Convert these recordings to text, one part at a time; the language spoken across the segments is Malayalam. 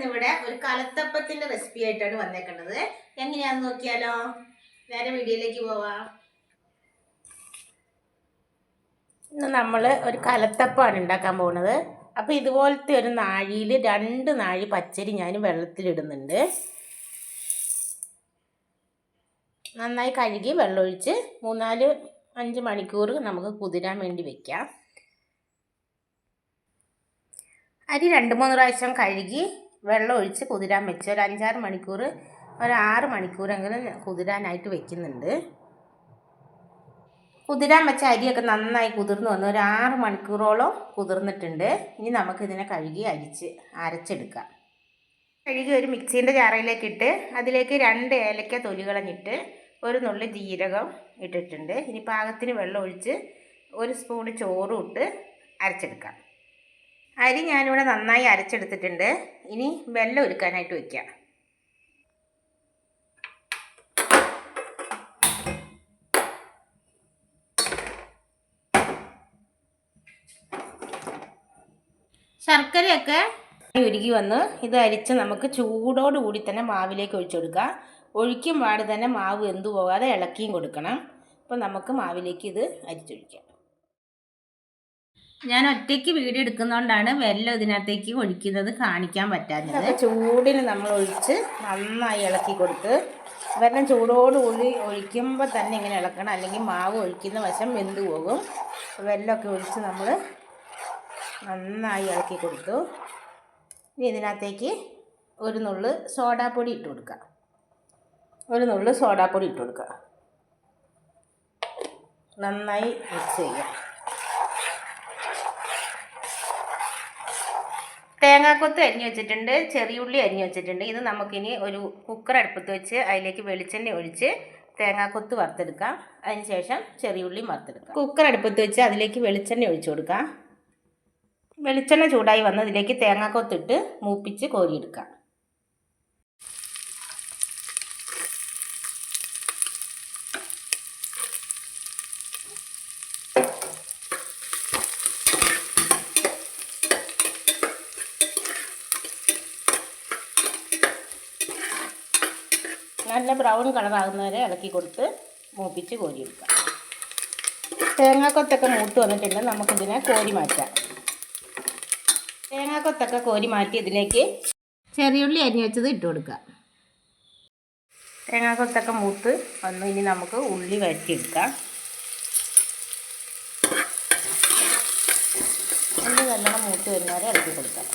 ഇന്നിവിടെ ഒരു കലത്തപ്പത്തിന്റെ റെസിപ്പി ആയിട്ടാണ് വന്നേക്കുന്നത് എങ്ങനെയാന്ന് നോക്കിയാലോ? വേറെ വീഡിയോയിലേക്ക് പോവാം. ഇന്ന് നമ്മൾ ഒരു കലത്തപ്പാണ് ഉണ്ടാക്കാൻ പോകുന്നത്. അപ്പോൾ ഇതുപോലത്തെ ഒരു നാഴിയിൽ രണ്ട് നാഴി പച്ചരി ഞാൻ വെള്ളത്തിലിടുന്നുണ്ട്. നന്നായി കഴുകി വെള്ളമൊഴിച്ച് മൂന്നാൽ അഞ്ച് മണിക്കൂർ നമുക്ക് കുതിരാൻ വേണ്ടി വെക്കാം. അരി രണ്ട് മൂന്ന് പ്രാവശ്യം കഴുകി വെള്ളം ഒഴിച്ച് കുതിരാൻ വെച്ച്. ഒരു അഞ്ചാറ് മണിക്കൂർ ഒരു ആറ് മണിക്കൂറെങ്കിലും കുതിരാനായിട്ട് വെക്കുന്നുണ്ട്. കുതിരാൻ വെച്ച അരിയൊക്കെ നന്നായി കുതിർന്നു വന്ന്. ഒരു ആറ് മണിക്കൂറോളം കുതിർന്നിട്ടുണ്ട്. ഇനി നമുക്കിതിനെ കഴുകി അരിച്ച് അരച്ചെടുക്കാം. കഴുകി ഒരു മിക്സീന്റെ ജാറയിലേക്ക് ഇട്ട് അതിലേക്ക് രണ്ട് ഏലക്ക തൊലികളഞ്ഞിട്ട് ഒരു നുള്ളി ജീരകം ഇട്ടിട്ടുണ്ട്. ഇനി പാകത്തിന് വെള്ളം ഒഴിച്ച് ഒരു സ്പൂണ് ചോറും ഇട്ട് അരച്ചെടുക്കാം. അരി ഞാനിവിടെ നന്നായി അരച്ചെടുത്തിട്ടുണ്ട്. ഇനി വെള്ളം ഒരുക്കാനായിട്ട് വയ്ക്കാം ശർക്കരയൊക്കെ ഉരുകി വന്ന് ഇത് അരിച്ച് നമുക്ക് ചൂടോടുകൂടി തന്നെ മാവിലേക്ക് ഒഴിച്ചു കൊടുക്കാം. ഒഴിക്കും പാട് തന്നെ മാവ് എന്തു പോകാതെ ഇളക്കിയും കൊടുക്കണം. അപ്പോൾ നമുക്ക് മാവിലേക്ക് ഇത് അരിച്ചൊഴിക്കാം. ഞാൻ ഒറ്റയ്ക്ക് വീഡിയോ എടുക്കുന്നതുകൊണ്ടാണ് വെല്ലം ഇതിനകത്തേക്ക് ഒഴിക്കുന്നത് കാണിക്കാൻ പറ്റാത്തത് ചൂടിന് നമ്മൾ ഒഴിച്ച് നന്നായി ഇളക്കി കൊടുത്ത് വെള്ളം ചൂടോടുകൂടി ഒഴിക്കുമ്പോൾ തന്നെ ഇങ്ങനെ ഇളക്കണം. അല്ലെങ്കിൽ മാവ് ഒഴിക്കുന്ന വശം വെന്ത് പോകും. വെല്ലമൊക്കെ ഒഴിച്ച് നമ്മൾ നന്നായി ഇളക്കി കൊടുത്തു. ഇനി ഇതിനകത്തേക്ക് ഒരു നുള്ള് സോഡാപ്പൊടി ഇട്ട് കൊടുക്കുക. ഒരു നുള്ള് സോഡാപ്പൊടി ഇട്ട് കൊടുക്കുക. നന്നായി മിക്സ് ചെയ്യാം തേങ്ങാക്കൊത്ത് അരിഞ്ഞു വെച്ചിട്ടുണ്ട് ചെറിയുള്ളി അരിഞ്ഞു വെച്ചിട്ടുണ്ട്. ഇത് നമുക്കിനി ഒരു കുക്കർ അടുപ്പത്ത് വെച്ച് അതിലേക്ക് വെളിച്ചെണ്ണ ഒഴിച്ച് തേങ്ങാക്കൊത്ത് വറുത്തെടുക്കാം. അതിന് ശേഷം ചെറിയുള്ളി വറുത്തെടുക്കാം. കുക്കർ അടുപ്പത്ത് വെച്ച് അതിലേക്ക് വെളിച്ചെണ്ണ ഒഴിച്ചു കൊടുക്കാം. വെളിച്ചെണ്ണ ചൂടായി വന്ന് ഇതിലേക്ക് തേങ്ങാക്കൊത്തിട്ട് മൂപ്പിച്ച് കോരിയെടുക്കാം. നല്ല ബ്രൗൺ കളറാകുന്നവരെ ഇളക്കി കൊടുത്ത് മൂപ്പിച്ച് കോരിയെടുക്കാം. തേങ്ങാക്കൊത്തൊക്കെ മൂട്ട് വന്നിട്ടുണ്ട്. നമുക്കിതിനെ കോരി മാറ്റാം. തേങ്ങാക്കൊത്തൊക്കെ കോരി മാറ്റി ഇതിലേക്ക് ചെറിയുള്ളി അരിഞ്ഞു വെച്ചത് ഇട്ട് കൊടുക്കാം. തേങ്ങാക്കൊത്തൊക്കെ മൂത്ത് വന്നു. ഇനി നമുക്ക് ഉള്ളി വരട്ടിയെടുക്കാം. ഉള്ളി നല്ലോണം മൂത്ത് വരുന്നവരെ ഇളക്കി കൊടുക്കാം.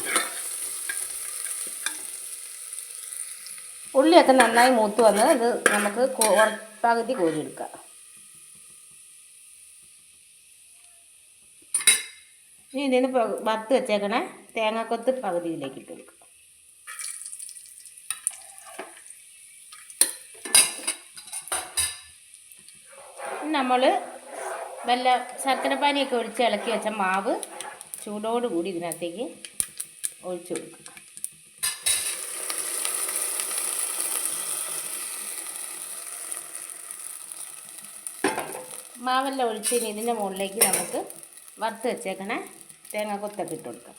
ഉള്ളിയൊക്കെ നന്നായി മൂത്ത് വന്ന് ഇത് നമുക്ക് പകുതി കോരിയെടുക്കാം. ഇനി ഇതിന് വറുത്ത് വെച്ചേക്കണേ തേങ്ങാക്കൊത്ത് പകുതിയിലേക്ക് ഇട്ട് കൊടുക്കുക നമ്മൾ വല്ല ശർക്കരപ്പാനിയൊക്കെ ഒഴിച്ച് ഇളക്കി വെച്ച മാവ് ചൂടോടുകൂടി ഇതിനകത്തേക്ക് ഒഴിച്ചു കൊടുക്കുക മാവെല്ലാം ഒഴിച്ച് ഇനി ഇതിന്റെ മുകളിലേക്ക് നമുക്ക് വറുത്ത് വെച്ചേക്കണേ. തേങ്ങ കൊത്തൊക്കെ ഇട്ട് കൊടുക്കാം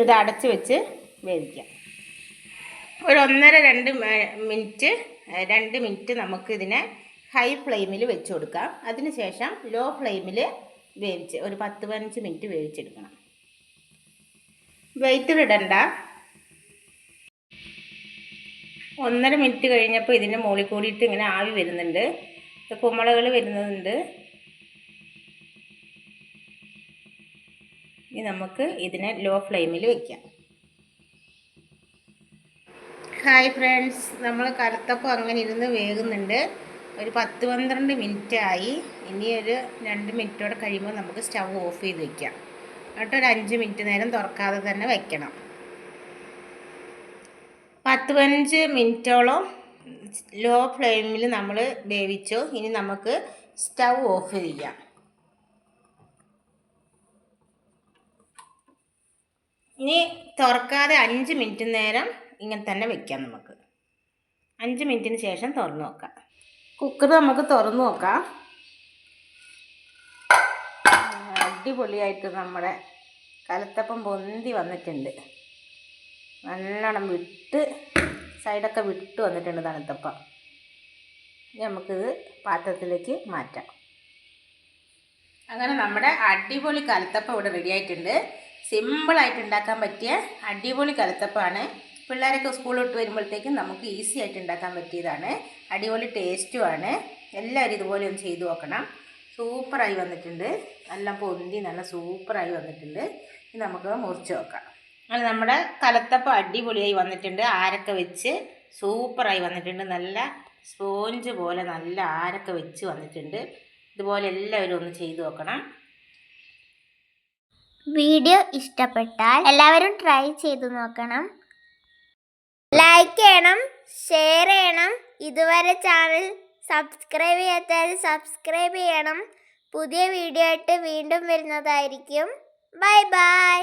ഇത് അടച്ച് വെച്ച് വേവിക്കാം. ഒരു ഒന്നര രണ്ട് മിനിറ്റ് രണ്ട് മിനിറ്റ് നമുക്ക് ഇതിനെ ഹൈ ഫ്ലെയിമിൽ വെച്ച് കൊടുക്കാം. അതിന് ശേഷം ലോ ഫ്ലെയിമിൽ വേവിച്ച് ഒരു പത്ത് പതിനഞ്ച് മിനിറ്റ് വേവിച്ചെടുക്കണം. വെയിറ്റ് ഇടണ്ട ഒന്നര മിനിറ്റ് കഴിഞ്ഞപ്പോൾ ഇതിന്റെ മുകളിൽ കൂടിയിട്ട് ഇങ്ങനെ ആവി വരുന്നുണ്ട്. കുമ്മളകൾ വരുന്നുണ്ട്. ഇനി നമുക്ക് ഇതിനെ ലോ ഫ്ലെയിമിൽ വയ്ക്കാം ഹായ് ഫ്രണ്ട്സ്. നമ്മൾ കറുത്തപ്പം അങ്ങനെ ഇരുന്ന് വേകുന്നുണ്ട്. ഒരു പത്ത് പന്ത്രണ്ട് മിനിറ്റ് ആയി. ഇനി ഒരു രണ്ട് മിനിറ്റോടെ കഴിയുമ്പോൾ നമുക്ക് സ്റ്റവ് ഓഫ് ചെയ്ത് വെക്കാം. എന്നിട്ട് ഒരു അഞ്ച് മിനിറ്റ് നേരം തുറക്കാതെ തന്നെ വെക്കണം. പത്ത് പതിനഞ്ച് മിനിറ്റോളം ലോ ഫ്ലെയിമിൽ നമ്മൾ വേവിച്ചു. ഇനി നമുക്ക് സ്റ്റവ് ഓഫ് ചെയ്യാം. ഇനി തുറക്കാതെ അഞ്ച് മിനിറ്റ് നേരം ഇങ്ങനെ തന്നെ വെക്കാം നമുക്ക്. അഞ്ച് മിനിറ്റിന് ശേഷം തുറന്നു നോക്കാം. കുക്കർ നമുക്ക് തുറന്നു നോക്കാം. അടിപൊളിയായിട്ട് നമ്മുടെ കലത്തപ്പം പൊന്തി വന്നിട്ടുണ്ട്. നല്ലോണം വിട്ട് സൈഡൊക്കെ വിട്ട് വന്നിട്ടുണ്ട് തണുത്തപ്പം. നമുക്കിത് പാത്രത്തിലേക്ക് മാറ്റാം. അങ്ങനെ നമ്മുടെ അടിപൊളി കലത്തപ്പം ഇവിടെ റെഡി ആയിട്ടുണ്ട്. സിമ്പിളായിട്ട് ഉണ്ടാക്കാൻ പറ്റിയ അടിപൊളി കലത്തപ്പമാണ് പിള്ളേരൊക്കെ സ്കൂൾ വിട്ട് വരുമ്പോഴത്തേക്കും നമുക്ക് ഈസി ആയിട്ട് ഉണ്ടാക്കാൻ പറ്റിയതാണ്. അടിപൊളി ടേസ്റ്റുമാണ് എല്ലാവരും ഇതുപോലെ ഒന്ന് ചെയ്തു നോക്കണം. സൂപ്പറായി വന്നിട്ടുണ്ട്. നല്ല പൊന്തി നല്ല സൂപ്പറായി വന്നിട്ടുണ്ട്. നമുക്ക് മുറിച്ച് വെക്കാം അങ്ങനെ നമ്മുടെ കലത്തപ്പം അടിപൊളിയായി വന്നിട്ടുണ്ട്. ആരൊക്കെ വെച്ച് സൂപ്പറായി വന്നിട്ടുണ്ട്. നല്ല സ്പോഞ്ച് പോലെ നല്ല ആരൊക്കെ വെച്ച് വന്നിട്ടുണ്ട്. ഇതുപോലെ എല്ലാവരും ഒന്ന് ചെയ്തു നോക്കണം. വീഡിയോ ഇഷ്ടപ്പെട്ടാൽ എല്ലാവരും ട്രൈ ചെയ്തു നോക്കണം. ചെയ്യണം ഷെയർ ചെയ്യണം. ഇതുവരെ ചാനൽ സബ്സ്ക്രൈബ് ചെയ്യാത്തവർ സബ്സ്ക്രൈബ് ചെയ്യണം. പുതിയ വീഡിയോ ആയിട്ട് വീണ്ടും വരുന്നതായിരിക്കും. Bye bye